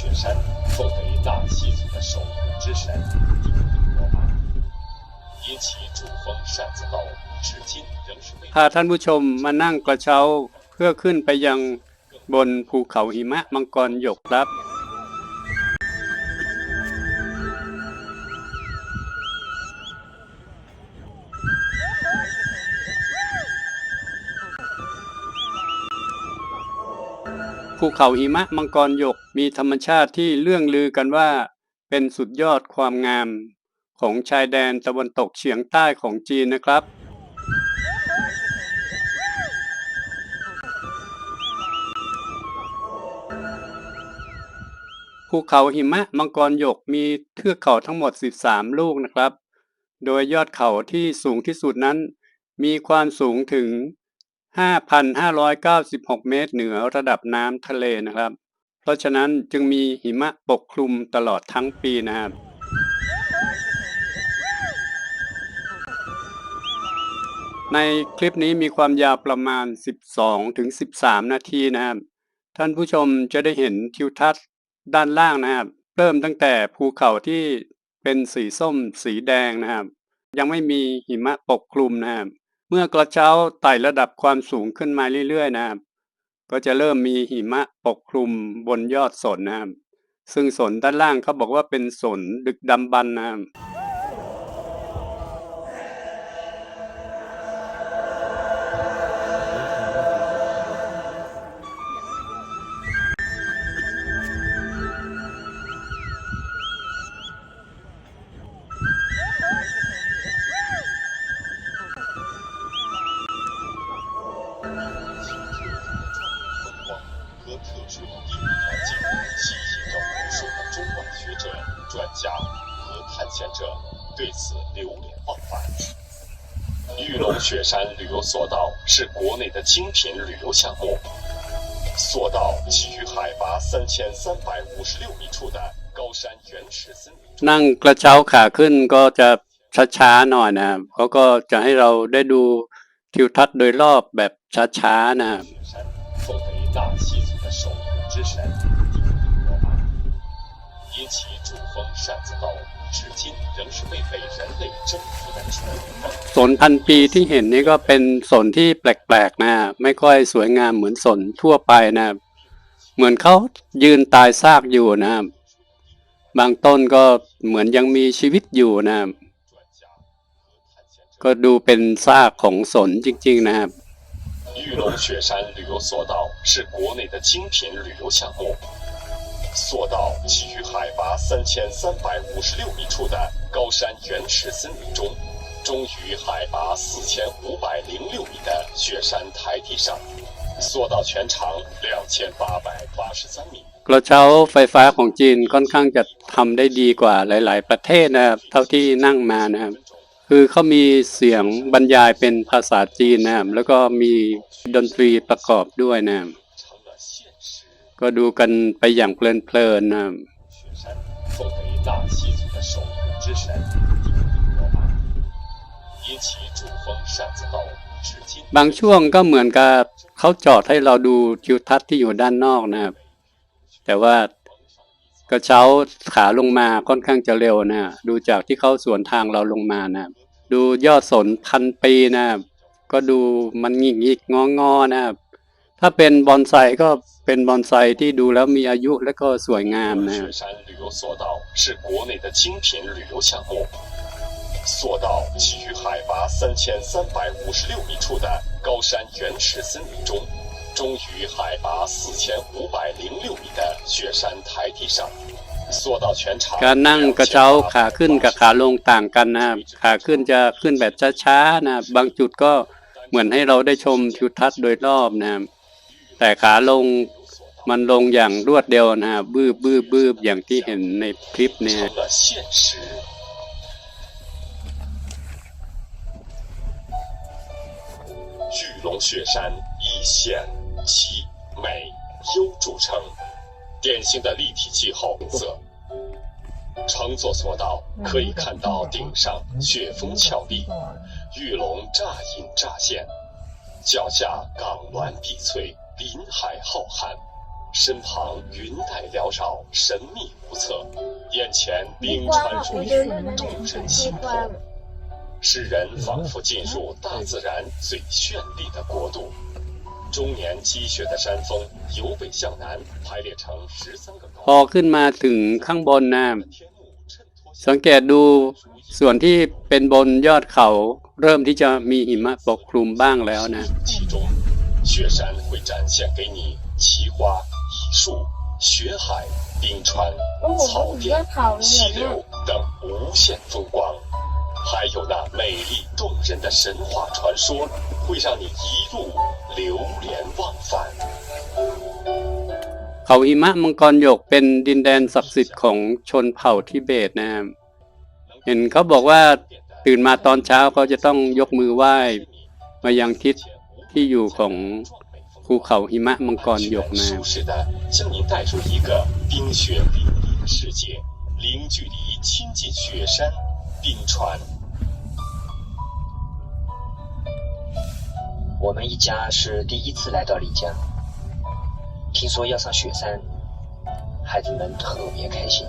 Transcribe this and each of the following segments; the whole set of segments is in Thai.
雪山奉为纳西族的守护之神帝女罗玛，因其主峰扇子高，至今仍是被 พาท่านผู้ชมมานั่งกระเช้าเพื่อขึ้นไปยังบนภูเขาหิมะมังกรหยกครับ ภูเขาหิมะมังกรหยกมีธรรมชาติที่เรื่องลือกันว่า เป็นสุดยอดความงาม ของชายแดนตะวันตกเฉียงใต้ของจีนนะครับภูเขาหิมะมังกรหยกมีเทือกเขาทั้งหมด 13 ลูกนะครับ โดยยอดเขาที่สูงที่สุดนั้น มีความสูงถึง 5,596 เมตรเหนือระดับน้ำทะเลนะครับ เพราะฉะนั้นจึงมีหิมะปกคลุมตลอดทั้งปีนะครับในคลิปนี้มีความยาวประมาณ 12 ถึง 13 นาทีนะครับ ท่านผู้ชมจะได้เห็นทิวทัศน์ด้านล่างนะครับ เริ่มตั้งแต่ภูเขาที่เป็นสีส้มสีแดงนะครับ ยังไม่มีหิมะปกคลุมนะครับ เมื่อกระเช้าไต่ระดับความสูงขึ้นมาเรื่อยๆนะครับ ก็จะเริ่มมีหิมะปกคลุมบนยอดสนนะครับ ซึ่งสนด้านล่างเขาบอกว่าเป็นสนดึกดำบรรพ์นะครับ 玉龙雪山旅游索道是国内的精品旅游项目。索道起于海拔三千三百五十六米处的高山原始森林中。 นั่งกระเช้าขาขึ้นก็จะช้าๆหน่อยนะครับเขาก็จะให้เราได้ดูทิวทัศน์โดยรอบแบบช้าๆนะครับ 雪山奉为纳西族的守护之神帝女罗玛，因其主峰扇子高，至今 仍是被被人类征服的主峰。 สนพันปีที่เห็นนี่ก็เป็นสนที่แปลกๆนะไม่ค่อยสวยงามเหมือนสนทั่วไปนะครับเหมือนเขายืนตายซากอยู่นะครับบางต้นก็เหมือนยังมีชีวิตอยู่นะครับ 专家和探险者 ก็ดูเป็นซากของสนจริงๆนะครับ 玉龙雪山旅游索道是国内的精品旅游项目。索道起于海拔三千三百五十六米处的 高山原始森林中，终于海拔四千五百零六米的雪山台地上。索道全长两千八百八十三米。 กระเช้าไฟฟ้าของจีนค่อนข้างจะทำได้ดีกว่าหลาย ๆ ประเทศนะครับ เท่าที่นั่งมานะครับ คือเขามีเสียงบรรยายเป็นภาษาจีนนะครับ แล้วก็มีดนตรีประกอบด้วยนะครับ 成了现实。 ก็ดูกันไปอย่างเพลินๆนะครับ บางช่วงก็เหมือนกับเขาจอดให้เราดูทิวทัศน์ที่อยู่ด้านนอกนะครับ แต่ว่ากระเช้าขาลงมาค่อนข้างจะเร็วนะ ดูจากที่เขาสวนทางเราลงมานะ ดูยอดสนพันปีนะ ก็ดูมันงิกงิกงองอนะ ถ้าเป็นบอนไซก็เป็นบอนไซที่ดูแล้วมีอายุและก็สวยงามนะ 索道是国内的精品旅游项目。索道起于海拔三千三百五十六米处的高山原始森林中，终于海拔四千五百零六米的雪山台地上。索道全长 การนั่งกระเช้าขาขึ้นกับขาลงต่างกันนะครับ ขาขึ้นจะขึ้นแบบช้าๆนะครับ บางจุดก็เหมือนให้เราได้ชมทิวทัศน์โดยรอบนะครับ แต่ขาลงมันลงอย่างรวดเดียวนะครับบืบบืบบืบอย่างที่เห็นในคลิปเนี่ย 玉龙雪山以险奇美优著称典型的立体气候色乘坐索道可以看到顶上雪峰峭壁玉龙乍隐乍现脚下岗峦碧翠林海浩瀚身旁云带缭绕神秘无测眼前冰川如玉动人心魄使人仿佛进入大自然最绚丽的国度。终年积雪的山峰由北向南排列成十三个 พอ 高 ขึ้นมาถึงข้างบนนะ 天幕衬托 สังเกตดูส่วนที่เป็นบนยอดเขา เริ่มที่จะมีหิมะปกคลุมบ้างแล้วนะ 其中，雪山会展现给你奇花异树、雪海、冰川 โอ้โห 草 ถึงยอ 甸 ดเขาเลย 溪 เหรอเนี่ย 流等无限风光， 还有那美丽动人的神话传说，会让你一路流连忘返。 เขาหิมะมังกรหยกเป็นดินแดนศักดิ์สิทธิ์ของชนเผ่าทิเบตนะครับเห็นเขาบอกว่าตื่นมาตอนเช้าเขาจะต้องยกมือไหว้ มายังทิศที่อยู่ของภูเขาหิมะมังกรหยกนะ 舒适的 冰川。我们一家是第一次来到丽江，听说要上雪山，孩子们特别开心。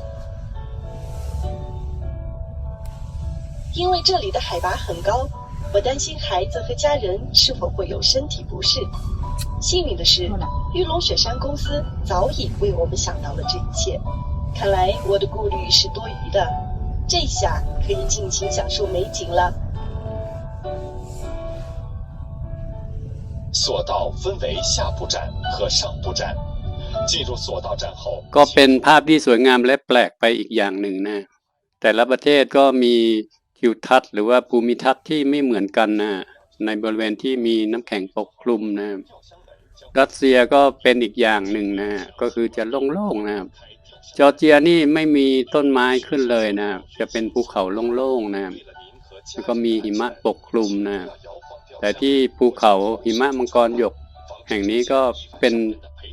因为这里的海拔很高，我担心孩子和家人是否会有身体不适。幸运的是，玉龙雪山公司早已为我们想到了这一切。看来我的顾虑是多余的，这下可以尽情享受美景了。索道分为下部站和上部站。进入索道站后， ก็เป็นภาพที่สวยงามและแปลกไปอีกอย่างหนึ่งนะ แต่ละประเทศก็มีทิวทัศน์หรือว่าภูมิทัศน์ที่ไม่เหมือนกันนะ ในบริเวณที่มีน้ำแข็งปกคลุมนะ รัสเซียก็เป็นอีกอย่างหนึ่งนะ ก็คือจะโล่งๆนะ จอร์เจียนี่ไม่มีต้นไม้ขึ้นเลยนะ จะเป็นภูเขาโล่งๆนะ แล้วก็มีหิมะปกคลุมนะ แต่ที่ภูเขาหิมะมังกรหยก แห่งนี้ก็เป็น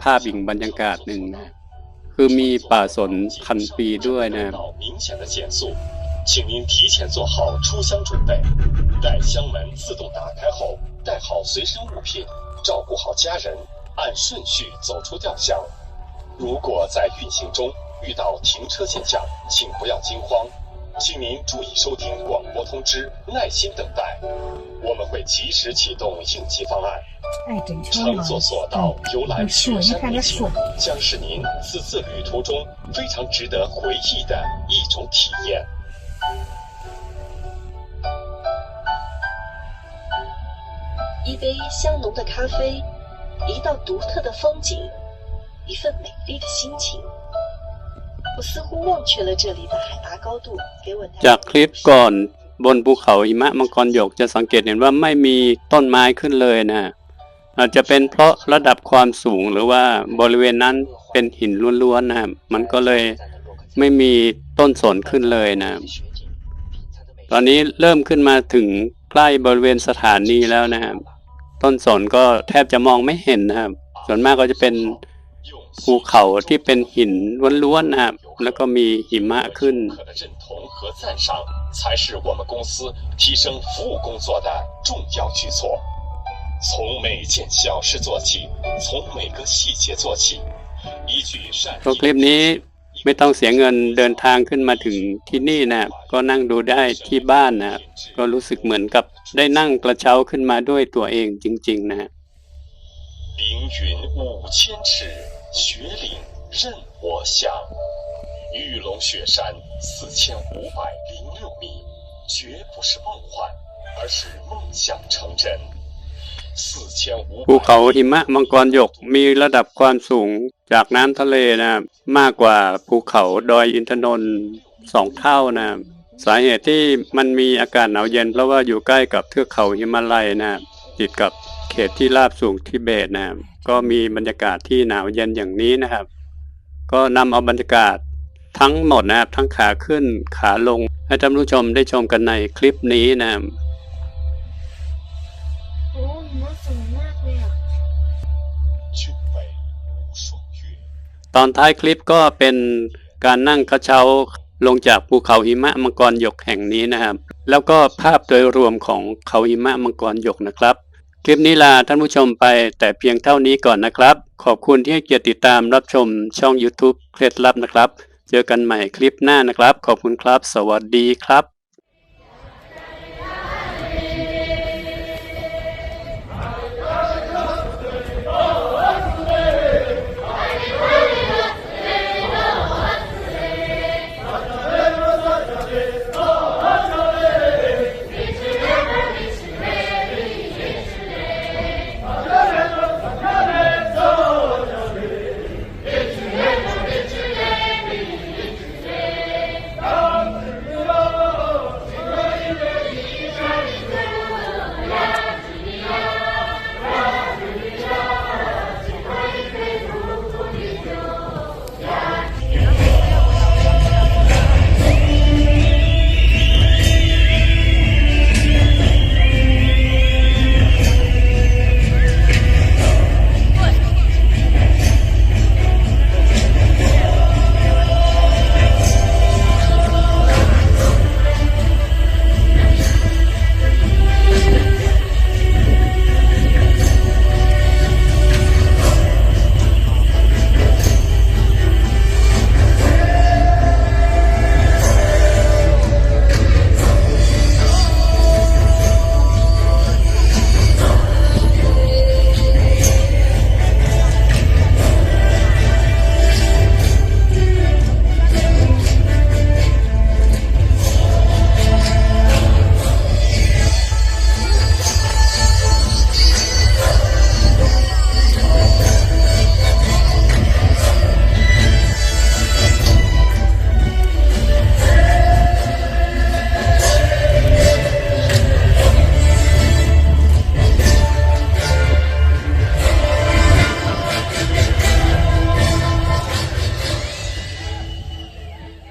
ภาพอีกบรรยากาศหนึ่งนะ คือมีป่าสนพันปีด้วยนะ 到明显的减速，请您提前做好出箱准备，待箱门自动打开后，带好随身物品，照顾好家人，按顺序走出吊箱。 如果在运行中遇到停车现象，请不要惊慌，请您注意收听广播通知，耐心等待，我们会及时启动应急方案。乘！坐索道游览雪山美景将是您此次旅途中非常值得回忆的一种体验。一杯香浓的咖啡，一道独特的风景，一份美丽的心情。我似乎忘却了这里的海拔高度给我带来 จากคลิปก่อนบนภูเขาหิมะมังกรหยกจะสังเกตเห็นว่าไม่มีต้นไม้ขึ้นเลยนะ อาจจะเป็นเพราะระดับความสูงหรือว่าบริเวณนั้นเป็นหินล้วนๆนะครับมันก็เลยไม่มีต้นสนขึ้นเลยนะ ตอนนี้เริ่มขึ้นมาถึงใกล้บริเวณสถานีแล้วนะครับ ต้นสนก็แทบจะมองไม่เห็นนะครับ ส่วนมากก็จะเป็น ภูเขาที่เป็นหินล้วนๆนะครับ แล้วก็มีหิมะขึ้น 客的认同和赞赏，才是我们公司提升服务工作的重要举措。从每件小事做起，从每个细节做起，一句善 ก็คลิปนี้ไม่ต้องเสียเงินเดินทางขึ้นมาถึงที่นี่นะก็นั่งดูได้ที่บ้านนะก็รู้สึกเหมือนกับได้นั่งกระเช้าขึ้นมาด้วยตัวเองจริง ๆ นะฮะ 凌云五千尺， 雪岭任我翔。玉龙雪山四千五百零六米，绝不是梦幻，而是梦想成真。四千五 ภูเขาหิมะมังกรหยกมีระดับความสูงจากน้ำทะเลนะมากกว่าภูเขาดอยอินทนนท์สองเท่านะสาเหตุที่มันมีอากาศหนาวเย็น เพราะว่าอยู่ใกล้กับเทือกเขาหิมาลัยนะติดกับ เขตที่ราบสูงทิเบตนะก็มีบรรยากาศที่หนาวเย็นอย่างนี้นะครับ ก็นำเอาบรรยากาศทั้งหมดนะครับ ทั้งขาขึ้นขาลง ให้ท่านผู้ชมได้ชมกันในคลิปนี้นะตอนท้ายคลิปก็เป็นการนั่งกระเช้าลงจากภูเขาหิมะมังกรหยกแห่งนี้นะครับ แล้วก็ภาพโดยรวมของเขาหิมะมังกรหยกนะครับ คลิปนี้ลาท่านผู้ชมไปแต่เพียงเท่านี้ก่อนนะครับ ขอบคุณที่ให้เกียรติติดตามรับชมช่อง YouTube เคล็ดลับนะครับ เจอกันใหม่คลิปหน้านะครับ ขอบคุณครับ สวัสดีครับ